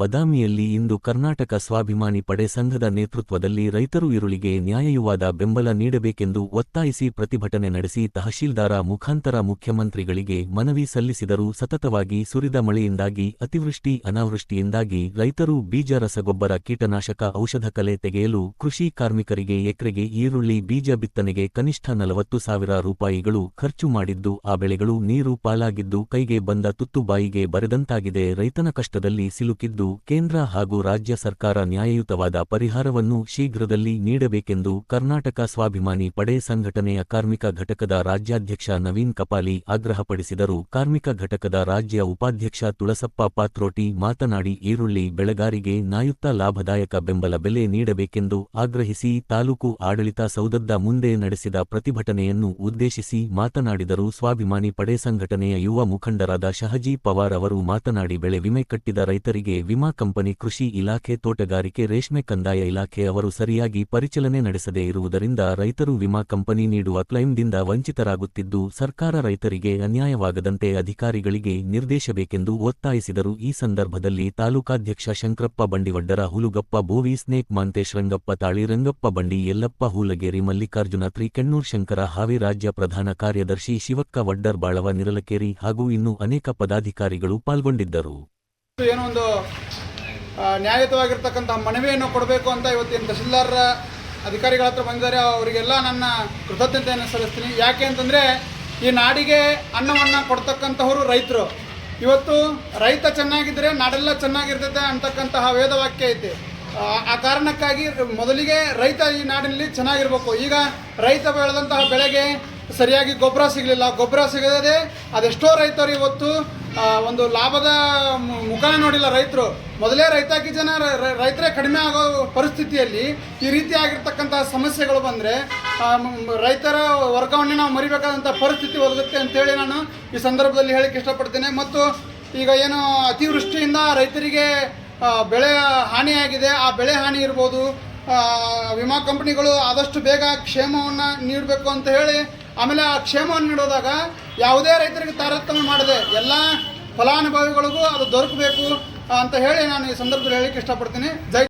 ಬದಾಮಿಯಲ್ಲಿ ಇಂದು ಕರ್ನಾಟಕ ಸ್ವಾಭಿಮಾನಿ ಪಡೆ ಸಂಘದ ನೇತೃತ್ವದಲ್ಲಿ ರೈತರು ಈರುಳ್ಳಿಗೆ ನ್ಯಾಯಯುವಾದ ಬೆಂಬಲ ನೀಡಬೇಕೆಂದು ಒತ್ತಾಯಿಸಿ ಪ್ರತಿಭಟನೆ ನಡೆಸಿ ತಹಶೀಲ್ದಾರ ಮುಖಾಂತರ ಮುಖ್ಯಮಂತ್ರಿಗಳಿಗೆ ಮನವಿ ಸಲ್ಲಿಸಿದರು ಸತತವಾಗಿ ಸುರಿದ ಮಳೆಯಿಂದಾಗಿ ಅತಿವೃಷ್ಟಿ, ಅನಾವೃಷ್ಟಿಯಿಂದಾಗಿ ರೈತರು ಬೀಜ, ರಸಗೊಬ್ಬರ, ಕೀಟನಾಶಕ, ಔಷಧ ಕಲೆ ತೆಗೆಯಲು ಕೃಷಿ ಕಾರ್ಮಿಕರಿಗೆ ಎಕರೆಗೆ ಈರುಳ್ಳಿ ಬೀಜ ಬಿತ್ತನೆಗೆ ಕನಿಷ್ಠ ನಲವತ್ತು ಸಾವಿರ ರೂಪಾಯಿಗಳು ಖರ್ಚು ಮಾಡಿದ್ದು, ಆ ಬೆಳೆಗಳು ನೀರು ಪಾಲಾಗಿದ್ದು ಕೈಗೆ ಬಂದ ತುತ್ತು ಬಾಯಿಗೆ ಬರೆದಂತಾಗಿದೆ. ರೈತನ ಕಷ್ಟದಲ್ಲಿ ಸಿಲುಕಿದ್ದು ಕೇಂದ್ರ ಹಾಗೂ ರಾಜ್ಯ ಸರ್ಕಾರ ನ್ಯಾಯಯುತವಾದ ಪರಿಹಾರವನ್ನು ಶೀಘ್ರದಲ್ಲಿ ನೀಡಬೇಕೆಂದು ಕರ್ನಾಟಕ ಸ್ವಾಭಿಮಾನಿ ಪಡೆ ಸಂಘಟನೆಯ ಕಾರ್ಮಿಕ ಘಟಕದ ರಾಜ್ಯಾಧ್ಯಕ್ಷ ನವೀನ್ ಕಪಾಲಿ ಆಗ್ರಹಪಡಿಸಿದರು. ಕಾರ್ಮಿಕ ಘಟಕದ ರಾಜ್ಯ ಉಪಾಧ್ಯಕ್ಷ ತುಳಸಪ್ಪ ಪಾತ್ರೋಟಿ ಮಾತನಾಡಿ, ಈರುಳ್ಳಿ ಬೆಳೆಗಾರಿಗೆ ನ್ಯಾಯುಕ್ತ ಲಾಭದಾಯಕ ಬೆಂಬಲ ಬೆಲೆ ನೀಡಬೇಕೆಂದು ಆಗ್ರಹಿಸಿ ತಾಲೂಕು ಆಡಳಿತ ಸೌಧದ ಮುಂದೆ ನಡೆಸಿದ ಪ್ರತಿಭಟನೆಯನ್ನು ಉದ್ದೇಶಿಸಿ ಮಾತನಾಡಿದರು. ಸ್ವಾಭಿಮಾನಿ ಪಡೆ ಸಂಘಟನೆಯ ಯುವ ಮುಖಂಡರಾದ ಶಹಜಿ ಪವಾರ್ ಅವರು ಮಾತನಾಡಿ, ಬೆಳೆ ವಿಮೆ ಕಟ್ಟಿದ ರೈತರಿಗೆ ವಿಮಾ ಕಂಪನಿ ಕೃಷಿ ಇಲಾಖೆ ತೋಟಗಾರಿಕೆ ರೇಷ್ಮೆ ಕಂದಾಯ ಇಲಾಖೆ ಅವರು ಸರಿಯಾಗಿ ಪರಿಚಲನೆ ನಡೆಸದೇ ಇರುವುದರಿಂದ ರೈತರು ವಿಮಾ ಕಂಪನಿ ನೀಡುವ ಕ್ಲೈಮ್ದಿಂದ ವಂಚಿತರಾಗುತ್ತಿದ್ದು, ಸರ್ಕಾರ ರೈತರಿಗೆ ಅನ್ಯಾಯವಾಗದಂತೆ ಅಧಿಕಾರಿಗಳಿಗೆ ನಿರ್ದೇಶಬೇಕೆಂದು ಒತ್ತಾಯಿಸಿದರು. ಈ ಸಂದರ್ಭದಲ್ಲಿ ತಾಲೂಕಾಧ್ಯಕ್ಷ ಶಂಕರಪ್ಪ ಬಂಡಿವಡ್ಡರ, ಹುಲುಗಪ್ಪ ಭೂವಿ, ಸ್ನೇಕ್ ಮಾಂತೇಶ್, ರಂಗಪ್ಪ ತಾಳಿ, ರಂಗಪ್ಪ ಬಂಡಿ, ಯಲ್ಲಪ್ಪ ಹೂಲಗೇರಿ, ಮಲ್ಲಿಕಾರ್ಜುನ ತ್ರಿಕಣ್ಣೂರ್ ಶಂಕರ ಹಾವಿ ರಾಜ್ಯ ಪ್ರಧಾನ ಕಾರ್ಯದರ್ಶಿ ಶಿವಕ್ಕ ವಡ್ಡರ್ ಬಾಳವ, ನಿರಲಕೇರಿ ಹಾಗೂ ಇನ್ನೂ ಅನೇಕ ಪದಾಧಿಕಾರಿಗಳು ಪಾಲ್ಗೊಂಡಿದ್ದರು. ಏನೋ ಒಂದು ನ್ಯಾಯಯುತವಾಗಿರ್ತಕ್ಕಂಥ ಮನವಿಯನ್ನು ಕೊಡಬೇಕು ಅಂತ ಇವತ್ತಿನ ತಹಶೀಲ್ದಾರ್ ಅಧಿಕಾರಿಗಳ ಹತ್ರ ಬಂದಿದ್ದಾರೆ. ಅವರಿಗೆಲ್ಲ ನನ್ನ ಕೃತಜ್ಞತೆಯನ್ನು ಸಲ್ಲಿಸ್ತೀನಿ. ಯಾಕೆ ಅಂತಂದರೆ ಈ ನಾಡಿಗೆ ಅನ್ನವನ್ನು ಕೊಡ್ತಕ್ಕಂಥವರು ರೈತರು. ಇವತ್ತು ರೈತ ಚೆನ್ನಾಗಿದ್ದರೆ ನಾಡೆಲ್ಲ ಚೆನ್ನಾಗಿರ್ತೈತೆ ಅಂತಕ್ಕಂತಹ ವೇದವಾಕ್ಯ ಐತೆ. ಆ, ಕಾರಣಕ್ಕಾಗಿ ಮೊದಲಿಗೆ ರೈತ ಈ ನಾಡಿನಲ್ಲಿ ಚೆನ್ನಾಗಿರ್ಬೇಕು. ಈಗ ರೈತ ಬೆಳೆದಂತಹ ಬೆಳೆಗೆ ಸರಿಯಾಗಿ ಗೊಬ್ಬರ ಸಿಗಲಿಲ್ಲ. ಗೊಬ್ಬರ ಸಿಗದೇ ಅದೆಷ್ಟೋ ರೈತರು ಇವತ್ತು ಒಂದು ಲಾಭದ ಮುಖ ನೋಡಿಲ್ಲ ರೈತರು. ಮೊದಲೇ ರೈತಾಕಿ ಜನ ರೈತರೇ ಕಡಿಮೆ ಆಗೋ ಪರಿಸ್ಥಿತಿಯಲ್ಲಿ ಈ ರೀತಿ ಆಗಿರ್ತಕ್ಕಂತಹ ಸಮಸ್ಯೆಗಳು ಬಂದರೆ ರೈತರ ವರ್ಗಾವಣೆ ನಾವು ಮರಿಬೇಕಾದಂಥ ಪರಿಸ್ಥಿತಿ ಒದಗುತ್ತೆ ಅಂತೇಳಿ ನಾನು ಈ ಸಂದರ್ಭದಲ್ಲಿ ಹೇಳಕ್ಕೆ ಇಷ್ಟಪಡ್ತೇನೆ. ಮತ್ತು ಈಗ ಏನು ಅತಿವೃಷ್ಟಿಯಿಂದ ರೈತರಿಗೆ ಬೆಳೆ ಹಾನಿಯಾಗಿದೆ. ಆ ಬೆಳೆ ಹಾನಿ ಇರ್ಬೋದು ವಿಮಾ ಕಂಪನಿಗಳು ಆದಷ್ಟು ಬೇಗ ಕ್ಷೇಮವನ್ನು ನೀಡಬೇಕು ಅಂತ ಹೇಳಿ ಆಮೇಲೆ ಆ ಕ್ಷೇಮವನ್ನು ನೀಡೋದಾಗ ಯಾವುದೇ ರೈತರಿಗೆ ತಾರತಮ್ಯ ಮಾಡದೆ ಎಲ್ಲ ಫಲಾನುಭವಿಗಳಿಗೂ ಅದು ದೊರಕಬೇಕು ಅಂತ ಹೇಳಿ ನಾನು ಈ ಸಂದರ್ಭದಲ್ಲಿ ಹೇಳಿಕ್ಕೆ ಇಷ್ಟಪಡ್ತೀನಿ. ಜೈ